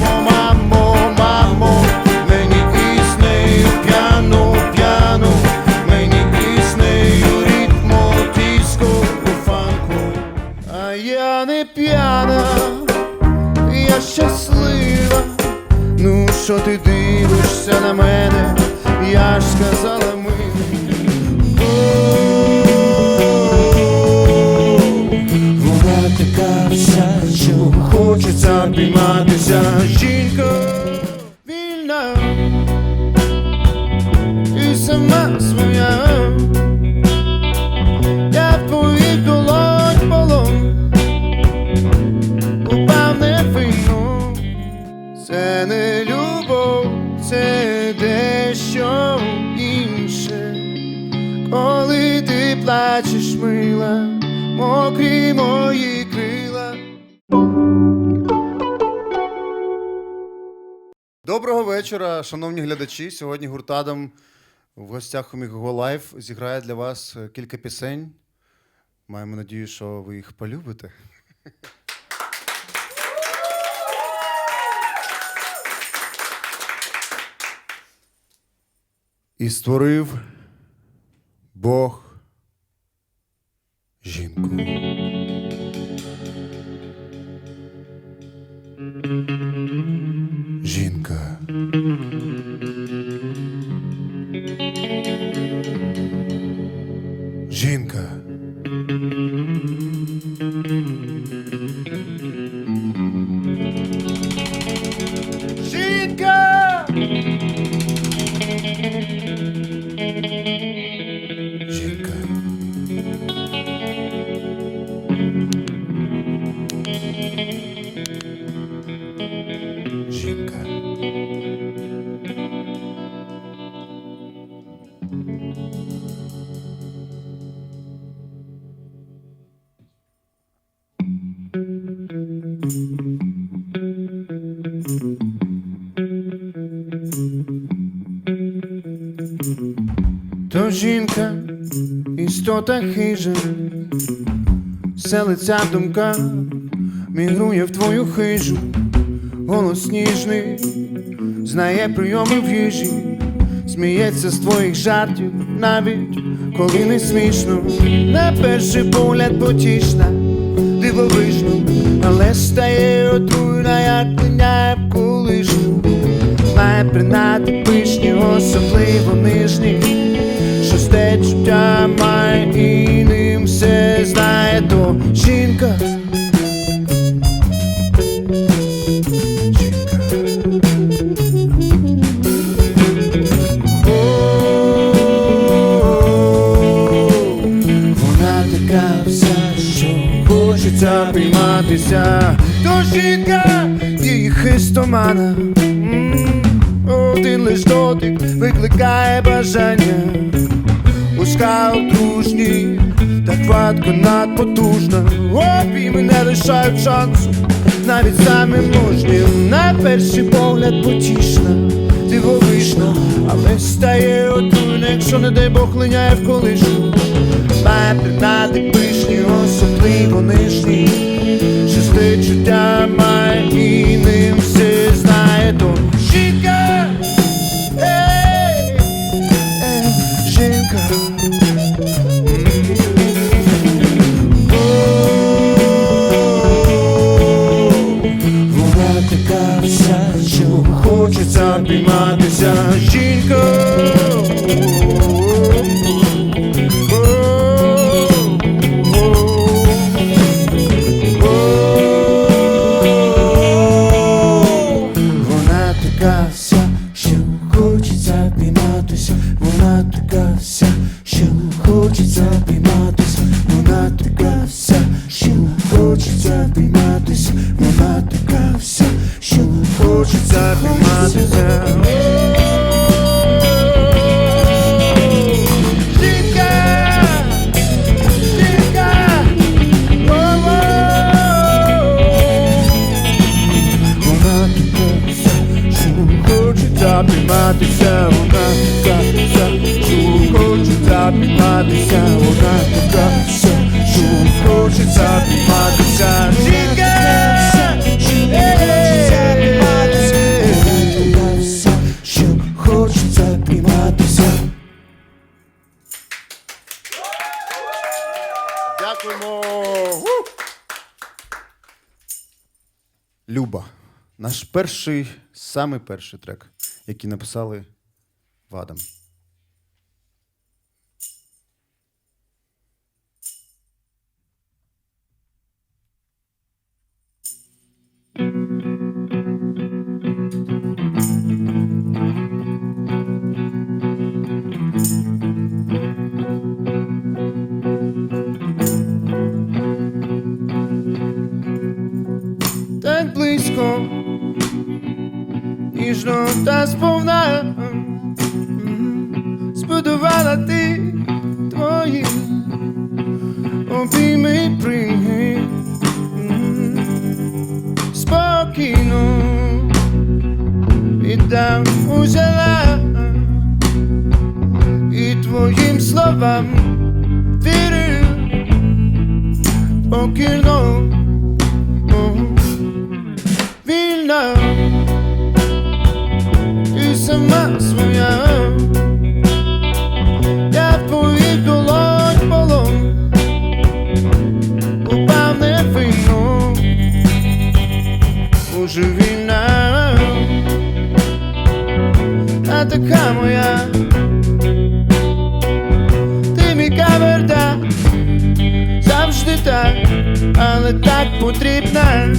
мамо, плачеш, мила, мокрі мої крила. Доброго вечора, шановні глядачі. Сьогодні гуртадом в гостях у Міго Лайф зіграє для вас е, кілька пісень. Маємо надію, що ви їх полюбите. І створив Бог Ginkgo. То жінка, істота хижа, селиться в думках, мігрує в твою хижу, голос ніжний, знає прийоми в їжі, сміється з твоїх жартів, навіть коли не смішно, на перший погляд потішна, дивовижно, але стає отруйна, як линяє колишню. Має принади пишні, особливо нижні, чуття має і все знає то жінка. Хочеться обійматися. То жінка, її хистомана. Один лиш дотик викликає бажання. Узка дружні, так хватко надпотужна. Обійми не лишають шансу, навіть самим мужнім. На перший погляд потішна, дивовижна, але стає отруйна, якщо не дай Бог линяє в колишню. Має принади пишні, особливо нижні. Шести чуття має обійматися жінка. Вона така вся, що хочеться обійматися, вона така вся, Наш перший, самий перший трек, який написали Вадам. Так близько, ніжно та сповна. Збудувала ти твої обійми прийми спокійно віддам узяла і твоїм словам вірив покірно сама своя. Я в твоїх долонь упав невинно, уже війна, а така моя, ти мій каверда, завжди так, але так потрібна.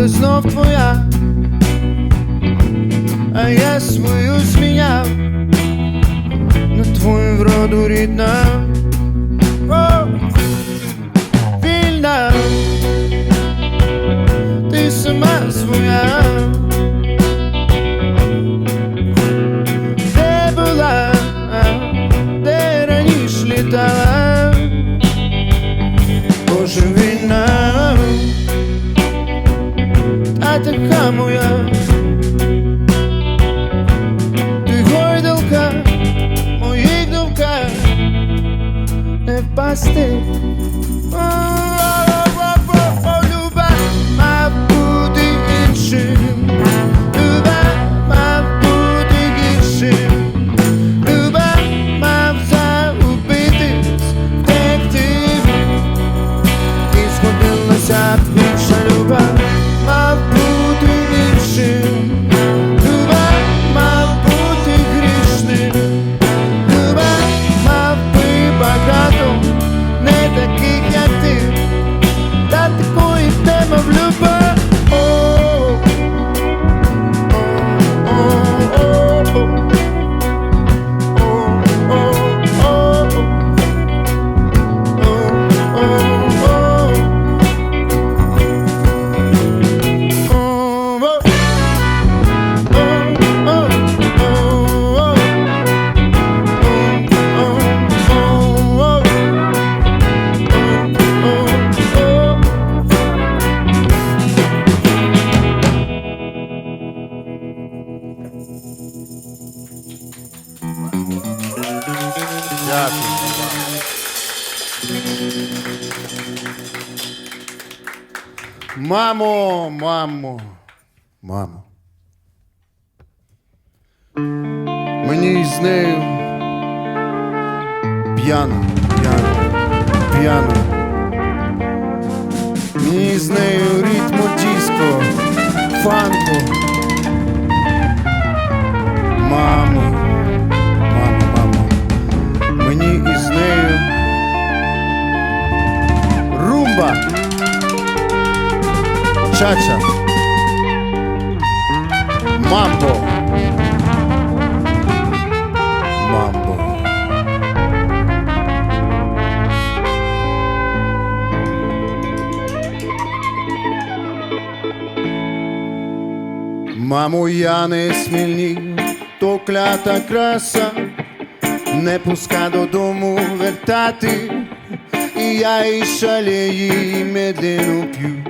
Правда знов твоя, а я свою зміняв на твою вроду рідна. Вільна, ти сама своя. Та така моя, ти гойдалка, в моїх думках не п'яна, п'яна, п'яна. Мені з нею ритму диско, фанку. Мамо, мамо, мамо, мені із нею румба, чача, мамбо. Мамо, я не смільнію, то клята краса, не пуска додому вертати, і я і шалеї медленно п'ю.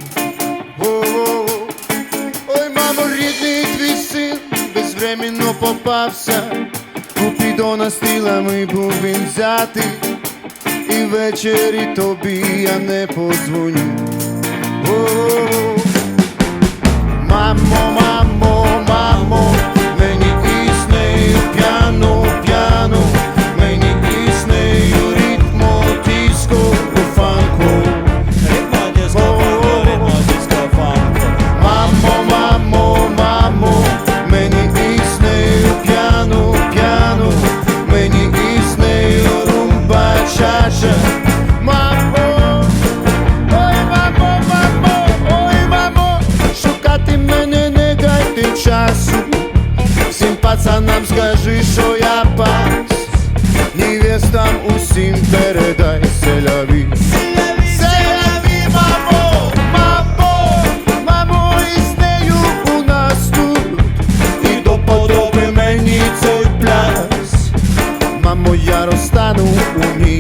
Ой, мамо, рідний твій син безвременно попався, у підона стилами був він взятий, і ввечері тобі я не подзвоню. О-о-о. Мамо, мамо, усім передай селяві. Селяві, мамо, мамо, мамо, із нею у нас тут І до подоби мені цей Мамо, я розстану у ній,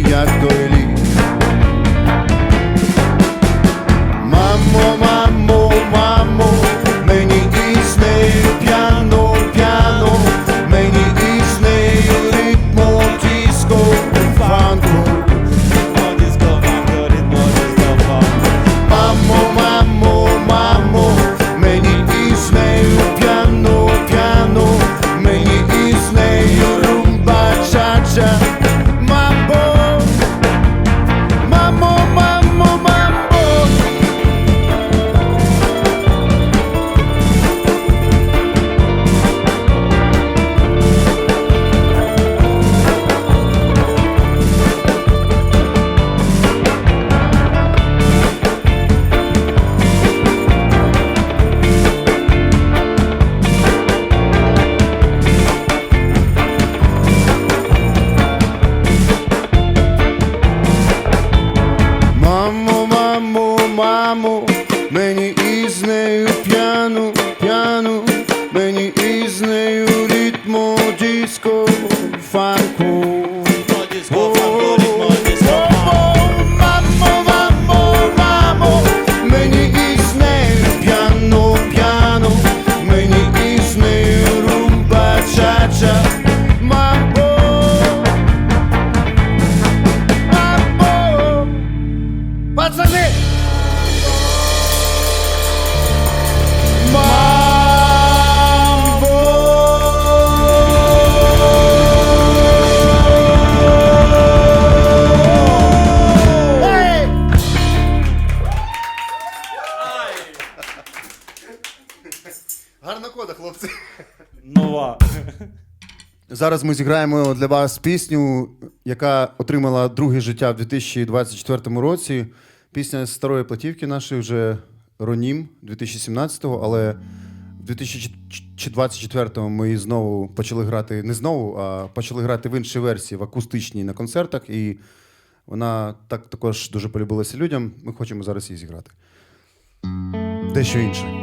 пацани! Гарна кода, хлопці. Нова. Зараз ми зіграємо для вас пісню, яка отримала друге життя в 2024 році. Пісня з старої платівки нашої вже Ронім 2017-го, але в 2024-му ми знову почали грати не знову, а почали грати в іншій версії, в акустичній на концертах. І вона так також дуже полюбилася людям. Ми хочемо зараз її зіграти. Дещо інше.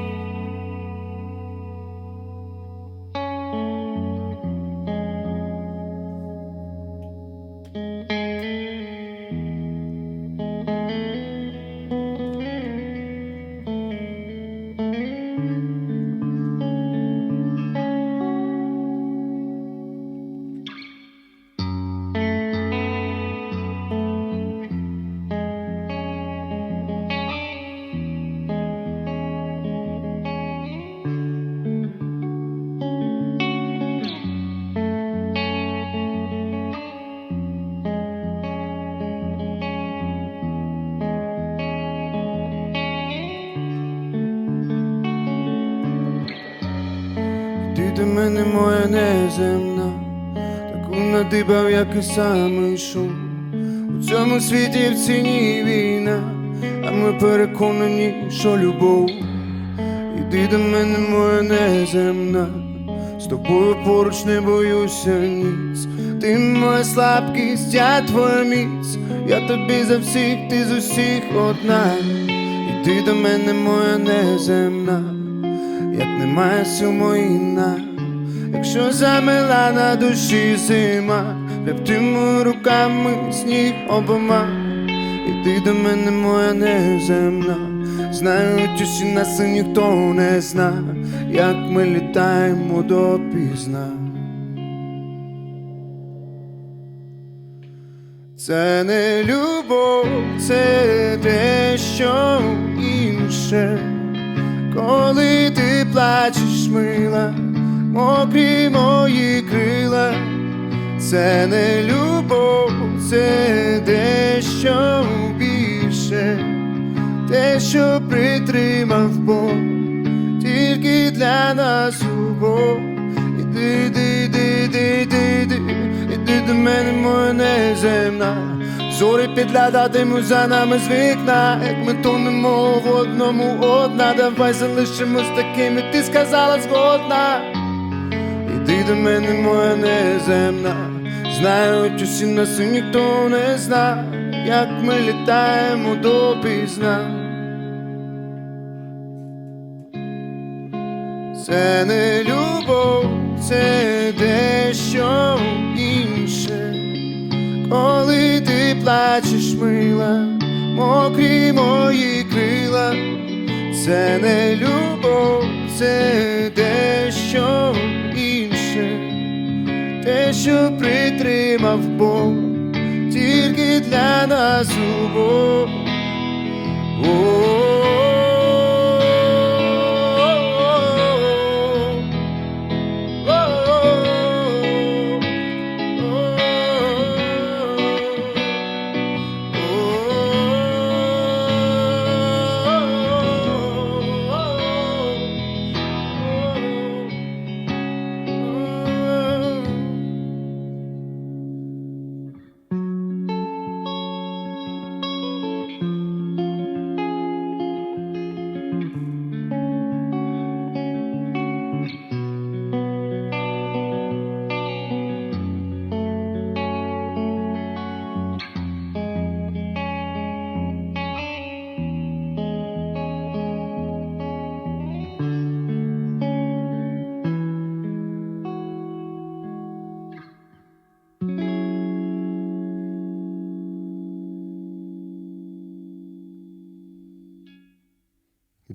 Ти мене моя неземна, таку надибав, як і самий шум. У цьому світі в ціні війна, а ми переконані, що любов Іди до мене, моя неземна, з тобою поруч не боюся ніц. Ти моя слабкість, я твоя міць, я тобі за всіх, ти з усіх одна. Іди до мене, моя неземна, як немає сил моїна, якщо замила на душі зима, Рептимо руками сніг обома. Іди до мене, моя неземна, знають усі нас і ніхто не зна, як ми літаємо допізна. Це не любов, це дещо інше. Коли ти плачеш, мила, мокрі мої крила, це не любов, це дещо більше, те, що притримав Бог, тільки для нас. Іди, іди, іди, іди, іди, іди, іди до мене, моя неземна. Зорі підглядатимуть за нами з вікна, як ми тонемо в одному одна, давай залишимось такими, ти сказала згодна. До мене, моя неземна, знають усі нас і ніхто не зна, як ми літаємо допізна. Це не любов, це дещо інше. Коли ти плачеш, мила, мокрі мої крила, це не любов, це що притримав Бог, тільки для нас обох.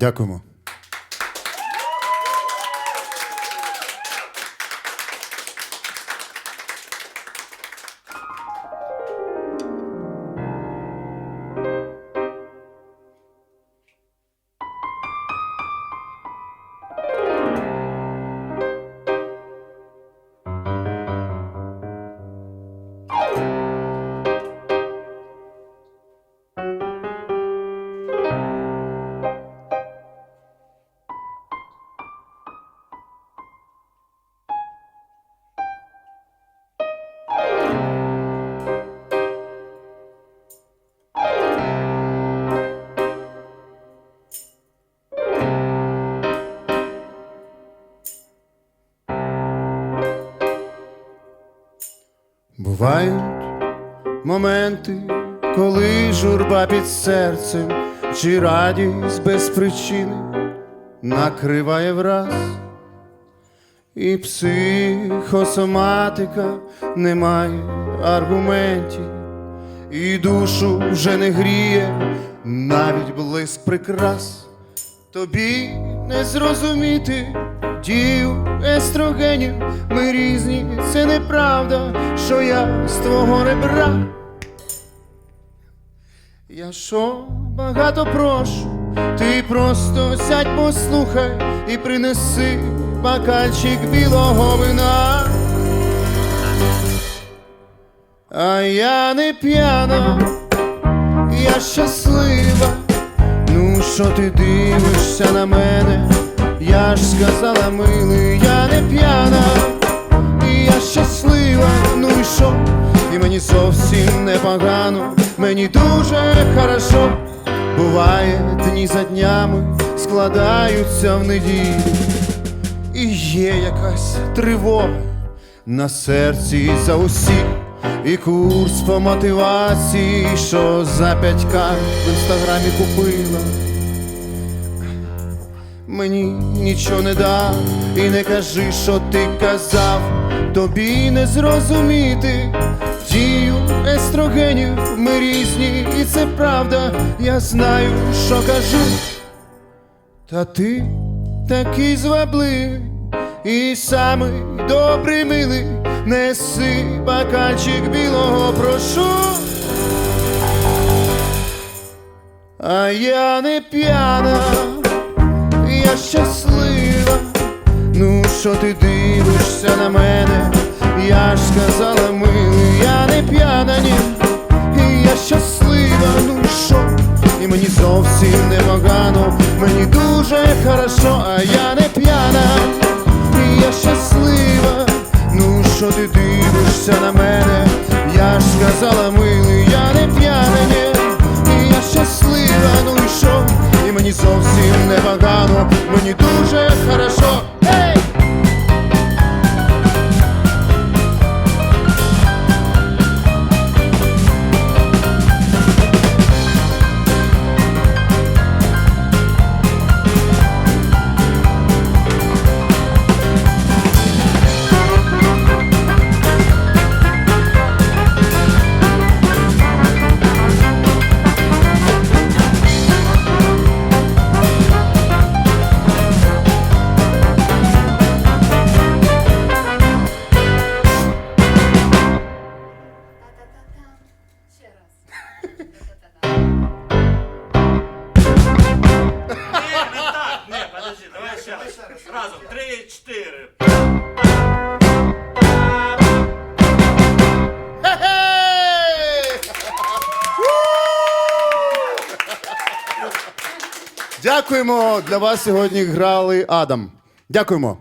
Дякуємо. Бувають моменти, коли журба під серцем чи радість без причини накриває враз, і психосоматика не має аргументів, і душу вже не гріє навіть блиск прикрас. Тобі не зрозуміти дію естрогенів, ми різні, це неправда, що я з твого ребра. Я що багато прошу, ти просто сядь, послухай і принеси бокальчик білого вина. А я не п'яна, я щаслива. Ну, що ти дивишся на мене? Я ж сказала, милий, я не п'яна, і я щаслива, ну і що? І мені зовсім непогано, мені дуже хорошо. Буває дні за днями, складаються в неділю, і є якась тривога на серці за усіх, і курс по мотивації, що за п'ять карт в інстаграмі купила. Мені нічого не дав, і не кажи, що ти казав, тобі не зрозуміти. Дію естрогенів ми різні, і це правда, я знаю, що кажу. Та ти такий звабливий і самий добрий милий, неси бокальчик білого прошу. А я не п'яна, я щаслива. Ну, що ти дивишся на мене? Я ж сказала, милий, я не п'яна, ні, і я щаслива, ну що? І мені зовсім не погано, мені дуже хорошо, а я не п'яна, Для вас сьогодні грали Адам. Дякуємо.